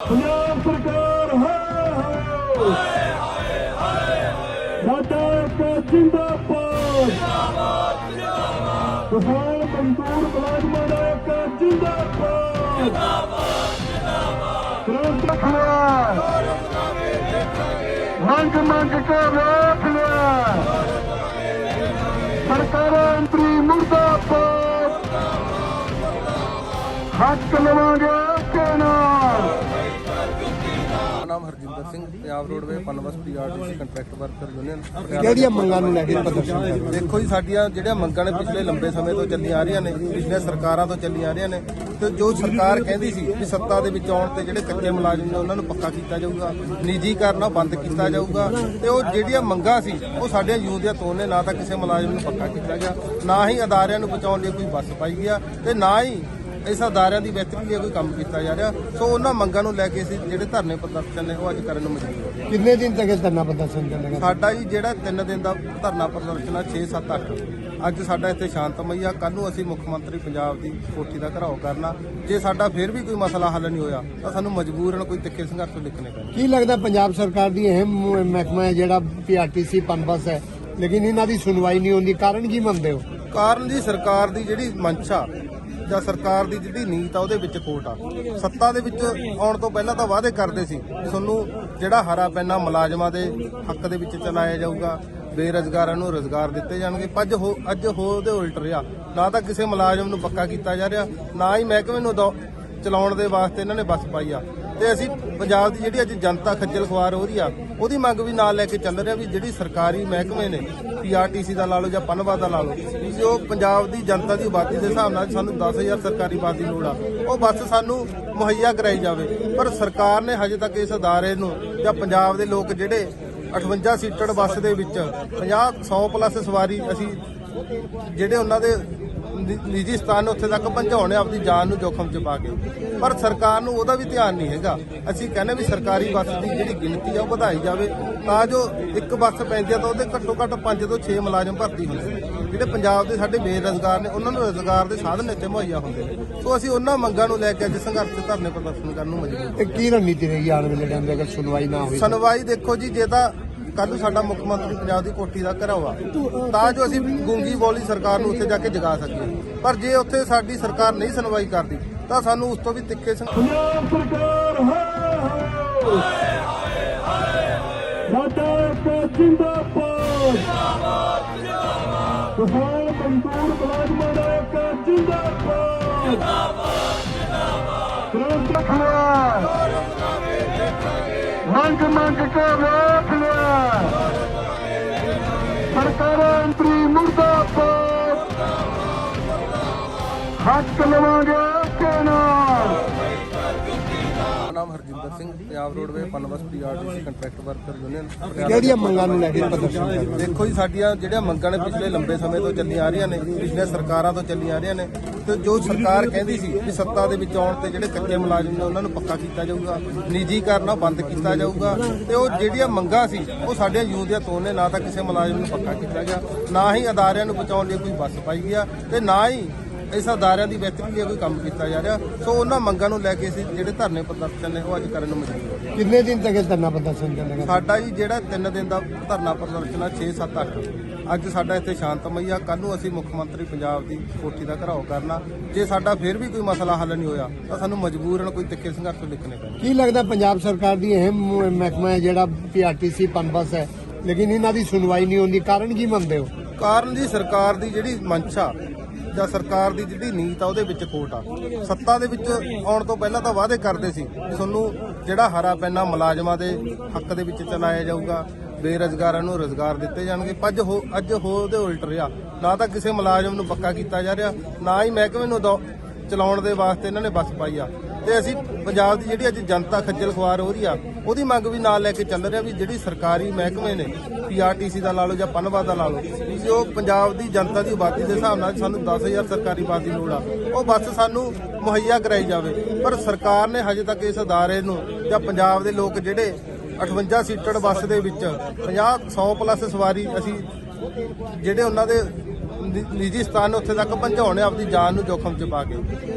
ਪੰਜਾਬ ਸਰਕਾਰ, ਹਾਏ ਹਾਏ ਸਾਡਾ ਇੱਕ ਜਿੰਦਾਬਾਦ ਜਿੰਦਾਬਾਦ ਜਿੰਦਾਬਾਦ ਕਿਸਾਨ ਮਜ਼ਦੂਰ ਮੁਲਾਜ਼ਮਾਂ ਦਾ ਇੱਕ ਜਿੰਦਾਬਾਦ। ਜਿੰਦਾਬਾਦ ਜਿੰਦਾਬਾਦ ਮੰਗ ਮੰਗ ਕੇ ਰੋਕ ਲਿਆ। ਅੰਤਰੀ ਮੁਰਦਾਬਾਦ। ਹੱਕ ਲਵਾਂਗੇ ਕਿ ਨਾਮ Harjinder Singh Punjab roadway Punbus PRTC contract worker union. ਕਿਹੜੀਆਂ ਮੰਗਾਂ ਨੂੰ ਲੈ ਕੇ ਪ੍ਰਦਰਸ਼ਨ ਦੇਖੋ ਜੀ ਸਾਡੀਆਂ ਜਿਹੜੀਆਂ ਮੰਗਾਂ ਨੇ ਪਿਛਲੇ ਲੰਬੇ ਸਮੇਂ ਤੋਂ ਚੱਲੀਆਂ ਆ ਰਹੀਆਂ ਨੇ ਪਿਛਲੇ ਸਰਕਾਰਾਂ ਤੋਂ ਚੱਲੀਆਂ ਆ ਰਹੀਆਂ ਨੇ ਤੇ ਜੋ ਸਰਕਾਰ ਕਹਿੰਦੀ ਸੀ ਕਿ ਸੱਤਾ ਦੇ ਵਿੱਚ ਆਉਣ ਤੇ ਜਿਹੜੇ ਕੱਚੇ ਮੁਲਾਜ਼ਮ ਨੇ ਉਹਨਾਂ ਨੂੰ ਪੱਕਾ ਕੀਤਾ ਜਾਊਗਾ ਨਿੱਜੀਕਰਨ ਉਹ ਬੰਦ ਕੀਤਾ ਜਾਊਗਾ ਤੇ ਉਹ ਜਿਹੜੀਆਂ ਮੰਗਾਂ ਸੀ ਉਹ ਸਾਡੇ ਦੀਆਂ ਤੋੜ ਨੇ ਨਾ ਤਾਂ ਕਿਸੇ ਮੁਲਾਜ਼ਮ ਨੂੰ ਪੱਕਾ ਕੀਤਾ ਗਿਆ ਨਾ ਹੀ ਅਦਾਰਿਆਂ ਨੂੰ ਬਚਾਉਣ ਲਈ ਕੋਈ ਬੱਸ ਪਾਈ ਗਿਆ ਤੇ ਨਾ ਹੀ ਇਸ ਅਦਾਰਿਆਂ ਦੀ ਬਿਹਤਰੀ ਲਈ ਕੋਈ ਕੰਮ ਕੀਤਾ ਜਾ ਰਿਹਾ। ਸੋ ਉਹਨਾਂ ਮੰਗਾਂ ਨੂੰ ਲੈ ਕੇ ਅਸੀਂ ਜਿਹੜੇ ਧਰਨੇ ਪ੍ਰਦਰਸ਼ਨ ਨੇ ਉਹ ਅੱਜ ਕਰਨ ਨੂੰ ਮਜਬੂਰ ਹੋ। ਗਏ ਕਿੰਨੇ ਦਿਨ ਤੱਕ ਇਹ ਧਰਨਾ ਪ੍ਰਦਰਸ਼ਨ ਚੱਲੇਗਾ? ਸਾਡਾ ਜੀ ਜਿਹੜਾ 3 ਦਿਨ ਦਾ ਧਰਨਾ ਪ੍ਰਦਰਸ਼ਨ ਆ 6 7 8 ਅੱਜ ਸਾਡਾ ਇੱਥੇ ਸ਼ਾਂਤਮਈ ਆ। ਕੱਲ ਨੂੰ ਅਸੀਂ ਮੁੱਖ ਮੰਤਰੀ ਪੰਜਾਬ ਦੀ ਕੋਠੀ ਦਾ ਘਰਾਓ ਕਰਨਾ ਜੇ ਸਾਡਾ ਫਿਰ ਵੀ ਕੋਈ ਮਸਲਾ ਹੱਲ ਨਹੀਂ ਹੋਇਆ ਤਾਂ ਸਾਨੂੰ ਮਜਬੂਰਨ ਕੋਈ ਤਿੱਖੇ ਸੰਘਰਸ਼ ਲਿਖਣੇ ਪੈਣੇ। ਕੀ ਲੱਗਦਾ ਪੰਜਾਬ ਸਰਕਾਰ ਦੀ ਅਹਿਮ ਮਹਿਕਮਾ ਹੈ ਜਿਹੜਾ ਪੀਆਰਟੀਸੀ ਪਨਬਸ ਹੈ ਲੇਕਿਨ ਇਹਨਾਂ ਦੀ ਸੁਣਵਾਈ ਨਹੀਂ ਹੁੰਦੀ। ਕਾਰਨ ਕੀ ਮੰਨਦੇ ਹੋ? ਕਾਰਨ ਜੀ ਸਰਕਾਰ ਦੀ ਜਿਹੜੀ ਮਨਸ਼ਾ ਜਾਂ ਸਰਕਾਰ ਦੀ ਜਿਹੜੀ ਨੀਤ ਆ ਉਹਦੇ ਵਿੱਚ ਖੋਟ ਆ। ਸੱਤਾ ਦੇ ਵਿੱਚ ਆਉਣ ਤੋਂ ਪਹਿਲਾਂ ਤਾਂ ਵਾਅਦੇ ਕਰਦੇ ਸੀ ਕਿ ਤੁਹਾਨੂੰ ਜਿਹੜਾ ਹਰਾ ਪੈਨਾ ਮੁਲਾਜ਼ਮਾਂ ਦੇ ਹੱਕ ਦੇ ਵਿੱਚ ਚਲਾਇਆ ਜਾਊਗਾ, ਬੇਰੁਜ਼ਗਾਰਾਂ ਨੂੰ ਰੋਜ਼ਗਾਰ ਦਿੱਤੇ ਜਾਣਗੇ। ਪੱਜ ਹੋ ਅੱਜ ਹੋ ਉਹਦੇ ਉਲਟ ਰਿਹਾ। ਨਾ ਤਾਂ ਕਿਸੇ ਮੁਲਾਜ਼ਮ ਨੂੰ ਪੱਕਾ ਕੀਤਾ ਜਾ ਰਿਹਾ, ਨਾ ਹੀ ਮਹਿਕਮੇ ਨੂੰ ਦੋ- ਚਲਾਉਣ ਦੇ ਵਾਸਤੇ ਇਹਨਾਂ ਨੇ ਬੱਸ ਪਾਈ ਆ। ਤੇ ਅਸੀਂ ਪੰਜਾਬ ਦੀ ਜਿਹੜੀ ਅੱਜ ਜਨਤਾ ਖੱਜਲ ਖੁਆਰ ਹੋ ਰਹੀ ਆ, ਉਹਦੀ ਮੰਗ ਵੀ ਨਾਲ ਲੈ ਕੇ ਚੱਲ ਰਿਹਾ ਵੀ ਜਿਹੜੀ ਸਰਕਾਰੀ ਮਹਿਕਮੇ ਨੇ ਪੀਆਰਟੀਸੀ ਦਾ ਲਾ ਲਓ ਜਾਂ ਪਨਵਾ ਦਾ ਲਾ ਲਓ, ਵੀ ਉਹ ਪੰਜਾਬ ਦੀ ਜਨਤਾ ਦੀ ਆਬਾਦੀ ਦੇ ਹਿਸਾਬ ਨਾਲ ਸਾਨੂੰ 10000 ਸਰਕਾਰੀ ਬੱਸ ਦੀ ਲੋੜ ਆ। ਉਹ ਬੱਸ ਸਾਨੂੰ ਮੁਹੱਈਆ ਕਰਾਈ ਜਾਵੇ। ਪਰ ਸਰਕਾਰ ਨੇ ਹਜੇ ਤੱਕ ਇਸ ਅਦਾਰੇ ਨੂੰ ਜਾਂ ਪੰਜਾਬ ਦੇ ਲੋਕ ਜਿਹੜੇ 58 ਸੀਟਡ ਬੱਸ ਦੇ ਵਿੱਚ 50 100 ਪਲੱਸ ਸਵਾਰੀ ਅਸੀਂ ਜਿਹੜੇ ਉਹਨਾਂ ਦੇ ਨਿੱਜੀ ਸਥਾਨ ਉੱਥੇ ਤੱਕ ਪਹੁੰਚਾਉਣੇ ਆਪਦੀ ਜਾਨ ਨੂੰ ਜੋਖਮ 'ਚ ਪਾ ਕੇ। ਪਰ ਸਰਕਾਰ ਨੂੰ ਉਹਦਾ ਵੀ ਧਿਆਨ ਨਹੀਂ ਹੈਗਾ। ਅਸੀਂ ਕਹਿੰਦੇ ਵੀ ਸਰਕਾਰੀ ਬੱਸ ਦੀ ਜਿਹੜੀ ਗਿਣਤੀ ਆ ਉਹ ਵਧਾਈ ਜਾਵੇ ਤਾਂ ਜੋ ਇੱਕ ਬੱਸ ਪੈਂਦੀ ਆ ਤਾਂ ਉਹਦੇ ਘੱਟੋ ਘੱਟ 5 ਤੋਂ 6 ਮੁਲਾਜ਼ਮ ਭਰਤੀ ਹੁੰਦੇ ਨੇ। ਜਿਹੜੇ ਪੰਜਾਬ ਦੇ ਸਾਡੇ ਬੇਰੁਜ਼ਗਾਰ ਨੇ ਉਹਨਾਂ ਨੂੰ ਰੁਜ਼ਗਾਰ ਦੇ ਸਾਧਨ ਇੱਥੇ ਮੁਹੱਈਆ ਹੁੰਦੇ ਨੇ। ਸੋ ਅਸੀਂ ਉਹਨਾਂ ਮੰਗਾਂ ਨੂੰ ਲੈ ਕੇ ਅੱਜ ਸੰਘਰਸ਼ ਤੇ ਧਰਨੇ ਪ੍ਰਦਰਸ਼ਨ ਕਰਨ ਨੂੰ ਮਜਬੂਰ ਕੀ ਰਣਨੀਤੀ ਰਹੇਗੀ ਆਉਣ ਵਾਲੇ ਟਾਈਮ ਦੇ ਅਗਰ ਸੁਣਵਾਈ ਨਾ ਹੋਈ ਸੁਣਵਾਈ ਦੇਖੋ ਜੀ ਜੇ ਤਾਂ ਕੱਲ ਨੂੰ ਸਾਡਾ ਮੁੱਖ ਮੰਤਰੀ ਪੰਜਾਬ ਦੀ ਕੋਠੀ ਦਾ ਘਰਾਵਾ ਤਾਂ ਜੋ ਅਸੀਂ ਗੂੰਗੀ ਬੋਲੀ ਸਰਕਾਰ ਨੂੰ ਉੱਥੇ ਜਾ ਕੇ ਜਗਾ ਸਕੀਏ। ਪਰ ਜੇ ਉੱਥੇ ਸਾਡੀ ਸਰਕਾਰ ਨਹੀਂ ਸੁਣਵਾਈ ਕਰਦੀ ਤਾਂ ਸਾਨੂੰ ਉਸ ਤੋਂ ਵੀ ਤਿੱਖੇ ਪੰਜਾਬ ਸਰਕਾਰ ਹਾਏ ਹਾਏ ਸਾਡਾ ਇੱਕ ਜਿੰਦਾਬਾਦ ਜਿੰਦਾਬਾਦ ਜਿੰਦਾਬਾਦ ਕਿਸਾਨ ਮਜ਼ਦੂਰ ਮੁਲਾਜ਼ਮਾਂ ਦਾ ਇੱਕ ਜਿੰਦਾਬਾਦ। ਜਿੰਦਾਬਾਦ ਜਿੰਦਾਬਾਦ। ਮੰਗ ਮੰਗ ਕੇ ਰੋਕ ਹੱਕ ਲਵਾਂਗੇ ਕਿ ਨਾਮ Harjinder Singh Punjab roadway Punbus PRTC contract worker union ਕਿਹੜੀਆਂ ਮੰਗਾਂ ਨੂੰ ਲੈ ਕੇ ਪ੍ਰਦਰਸ਼ਨ ਕਰ ਰਹੇ ਦੇਖੋ ਜੀ ਸਾਡੀਆਂ ਜਿਹੜੀਆਂ ਮੰਗਾਂ ਨੇ ਪਿਛਲੇ ਲੰਬੇ ਸਮੇਂ ਤੋਂ ਚੱਲੀਆਂ ਆ ਰਹੀਆਂ ਨੇ ਪਿਛਲੇ ਸਰਕਾਰਾਂ ਤੋਂ ਚੱਲੀਆਂ ਆ ਰਹੀਆਂ ਨੇ ਤੇ ਜੋ ਸਰਕਾਰ ਕਹਿੰਦੀ ਸੀ ਕਿ ਸੱਤਾ ਦੇ ਵਿੱਚ ਆਉਣ ਤੇ ਜਿਹੜੇ ਕੱਚੇ ਮੁਲਾਜ਼ਮ ਨੇ ਉਹਨਾਂ ਨੂੰ ਪੱਕਾ ਕੀਤਾ ਜਾਊਗਾ ਨਿੱਜੀਕਰਨ ਉਹ ਬੰਦ ਕੀਤਾ ਜਾਊਗਾ ਤੇ ਉਹ ਜਿਹੜੀਆਂ ਮੰਗਾਂ ਸੀ ਉਹ ਸਾਡੇ ਯੂਥ ਦੀਆਂ ਤੋੜ ਨੇ ਨਾ ਤਾਂ ਕਿਸੇ ਮੁਲਾਜ਼ਮ ਨੂੰ ਪੱਕਾ ਕੀਤਾ ਗਿਆ ਨਾ ਹੀ ਅਦਾਰਿਆਂ ਨੂੰ ਬਚਾਉਣ ਲਈ ਕੋਈ ਬੱਸ ਪਾਈ ਗਿਆ ਤੇ ਨਾ ਹੀ ਇਸ ਅਦਾਰਿਆਂ ਦੀ ਬਿਹਤਰੀ ਲਈ ਕੋਈ ਕੰਮ ਕੀਤਾ ਜਾ ਰਿਹਾ। ਸੋ ਉਹਨਾਂ ਮੰਗਾਂ ਨੂੰ ਲੈ ਕੇ ਅਸੀਂ ਜਿਹੜੇ ਧਰਨੇ ਪ੍ਰਦਰਸ਼ਨ ਨੇ ਉਹ ਅੱਜ ਕਰਨ ਨੂੰ ਮਜਬੂਰ ਹੋ। ਗਏ ਕਿੰਨੇ ਦਿਨ ਤੱਕ ਇਹ ਧਰਨਾ ਪ੍ਰਦਰਸ਼ਨ ਚੱਲੇਗਾ? ਸਾਡਾ ਜੀ ਜਿਹੜਾ 3 ਦਿਨ ਦਾ ਧਰਨਾ ਪ੍ਰਦਰਸ਼ਨ ਆ 6 7 8 ਅੱਜ ਸਾਡਾ ਇੱਥੇ ਸ਼ਾਂਤਮਈ ਆ। ਕੱਲ ਨੂੰ ਅਸੀਂ ਮੁੱਖ ਮੰਤਰੀ ਪੰਜਾਬ ਦੀ ਕੋਠੀ ਦਾ ਘਰਾਓ ਕਰਨਾ। ਜੇ ਸਾਡਾ ਫਿਰ ਵੀ ਕੋਈ ਮਸਲਾ ਹੱਲ ਨਹੀਂ ਹੋਇਆ ਤਾਂ ਸਾਨੂੰ ਮਜਬੂਰਨ ਕੋਈ ਤਿੱਖੇ ਸੰਘਰਸ਼ ਲਿਖਣੇ ਪੈਣੇ ਕੀ ਲੱਗਦਾ ਪੰਜਾਬ ਸਰਕਾਰ ਦੀ ਅਹਿਮ ਮਹਿਕਮਾ ਹੈ ਜਿਹੜਾ ਪੀਆਰਟੀਸੀ ਪਨਬਸ ਹੈ ਲੇਕਿਨ ਇਹਨਾਂ ਦੀ ਸੁਣਵਾਈ ਨਹੀਂ ਹੁੰਦੀ। ਕਾਰਨ ਕੀ ਮੰਨਦੇ ਹੋ? ਕਾਰਨ ਜੀ ਸਰਕਾਰ ਦੀ ਜਿਹੜੀ ਮਨਸ਼ਾ ਜਾਂ ਸਰਕਾਰ ਦੀ ਜਿਹੜੀ ਨੀਤ ਆ ਉਹਦੇ ਵਿੱਚ ਖੋਟ ਆ। ਸੱਤਾ ਦੇ ਵਿੱਚ ਆਉਣ ਤੋਂ ਪਹਿਲਾਂ ਤਾਂ ਵਾਅਦੇ ਕਰਦੇ ਸੀ ਕਿ ਤੁਹਾਨੂੰ ਜਿਹੜਾ ਹਰਾ ਪੈਨਾ ਮੁਲਾਜ਼ਮਾਂ ਦੇ ਹੱਕ ਦੇ ਵਿੱਚ ਚਲਾਇਆ ਜਾਊਗਾ, ਬੇਰੁਜ਼ਗਾਰਾਂ ਨੂੰ ਰੋਜ਼ਗਾਰ ਦਿੱਤੇ ਜਾਣਗੇ। ਅੱਜ ਹੋ ਅੱਜ ਹੋ ਉਹਦੇ ਉਲਟ ਰਿਹਾ। ਨਾ ਤਾਂ ਕਿਸੇ ਮੁਲਾਜ਼ਮ ਨੂੰ ਪੱਕਾ ਕੀਤਾ ਜਾ ਰਿਹਾ, ਨਾ ਹੀ ਮਹਿਕਮੇ ਨੂੰ ਦੋ- ਚਲਾਉਣ ਦੇ ਵਾਸਤੇ ਇਹਨਾਂ ਨੇ ਬੱਸ ਪਾਈ ਆ। ਤੇ ਅਸੀਂ ਪੰਜਾਬ ਦੀ ਜਿਹੜੀ ਅੱਜ ਜਨਤਾ ਖੱਜਲ ਖੁਆਰ ਹੋ ਰਹੀ ਆ ਉਹਦੀ ਮੰਗ ਵੀ ਨਾਲ ਲੈ ਕੇ ਚੱਲ ਰਿਹਾ ਵੀ ਜਿਹੜੀ ਸਰਕਾਰੀ ਮਹਿਕਮੇ ਨੇ ਪੀਆਰਟੀਸੀ ਦਾ ਲਾ ਲਓ ਜਾਂ ਪਨਵਾ ਦਾ ਲਾ ਲਓ ਵੀ ਉਹ ਪੰਜਾਬ ਦੀ ਜਨਤਾ ਦੀ ਆਬਾਦੀ ਦੇ ਹਿਸਾਬ ਨਾਲ ਸਾਨੂੰ 10000 ਸਰਕਾਰੀ ਬੱਸ ਦੀ ਲੋੜ ਆ। ਉਹ ਬੱਸ ਸਾਨੂੰ ਮੁਹੱਈਆ ਕਰਾਈ ਜਾਵੇ। ਪਰ ਸਰਕਾਰ ਨੇ ਹਜੇ ਤੱਕ ਇਸ ਅਦਾਰੇ ਨੂੰ ਜਾਂ ਪੰਜਾਬ ਦੇ ਲੋਕ ਜਿਹੜੇ 58 ਸੀਟਡ ਬੱਸ ਦੇ ਵਿੱਚ 50 100 ਪਲੱਸ ਸਵਾਰੀ ਅਸੀਂ ਜਿਹੜੇ ਉਹਨਾਂ ਦੇ ਨਿੱਜੀ ਸਥਾਨ ਉੱਥੇ ਤੱਕ ਪਹੁੰਚਾਉਣੇ ਆਪਦੀ ਜਾਨ ਨੂੰ ਜੋਖਮ 'ਚ ਪਾ ਕੇ।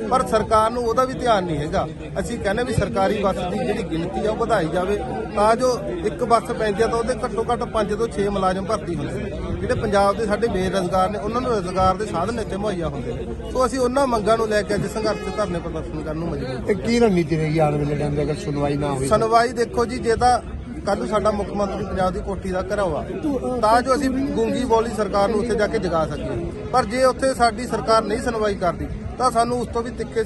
ਪਰ ਸਰਕਾਰ ਨੂੰ ਉਹਦਾ ਵੀ ਧਿਆਨ ਨਹੀਂ ਹੈਗਾ। ਅਸੀਂ ਕਹਿੰਦੇ ਵੀ ਸਰਕਾਰੀ ਬੱਸ ਦੀ ਜਿਹੜੀ ਗਿਣਤੀ ਆ ਉਹ ਵਧਾਈ ਜਾਵੇ ਤਾਂ ਜੋ ਇੱਕ ਬੱਸ ਪੈਂਦੀ ਆ ਤਾਂ ਉਹਦੇ ਘੱਟੋ ਘੱਟ 5 ਤੋਂ 6 ਮੁਲਾਜ਼ਮ ਭਰਤੀ ਹੁੰਦੇ ਨੇ ਜਿਹੜੇ ਪੰਜਾਬ ਦੇ ਸਾਡੇ ਬੇਰੁਜ਼ਗਾਰ ਨੇ ਉਹਨਾਂ ਨੂੰ ਰੁਜ਼ਗਾਰ ਦੇ ਸਾਧਨ ਇੱਥੇ ਮੁਹੱਈਆ ਹੁੰਦੇ ਨੇ। ਸੋ ਅਸੀਂ ਉਹਨਾਂ ਮੰਗਾਂ ਨੂੰ ਲੈ ਕੇ ਅੱਜ ਸੰਘਰਸ਼ ਧਰਨੇ ਪ੍ਰਦਰਸ਼ਨ ਕਰਨ ਨੂੰ ਮਜਬੂਰ ਤੇ ਕੀ ਰਣਨੀਤੀ ਰਹੇਗੀ ਆਉਣ ਵਾਲੇ? ਟਾਈਮ ਦੇ ਅਗਰ ਸੁਣਵਾਈ ਨਾ ਹੋਈ ਸੁਣਵਾਈ ਦੇਖੋ ਜੀ ਜੇ ਤਾਂ ਕੱਲ ਨੂੰ ਸਾਡਾ ਮੁੱਖ ਮੰਤਰੀ ਪੰਜਾਬ ਦੀ ਕੋਠੀ ਦਾ ਘਰਾਵਾ ਤਾਂ ਜੋ ਅਸੀਂ ਗੂੰਗੀ ਬੋਲੀ ਸਰਕਾਰ ਨੂੰ ਉੱਥੇ ਜਾ ਕੇ ਜਗਾ ਸਕੀਏ। ਪਰ ਜੇ ਉੱਥੇ ਸਾਡੀ ਸਰਕਾਰ ਨਹੀਂ ਸੁਣਵਾਈ ਕਰਦੀ, ਤਾਂ ਸਾਨੂੰ ਉਸ ਤੋਂ ਵੀ ਤਿੱਖੇ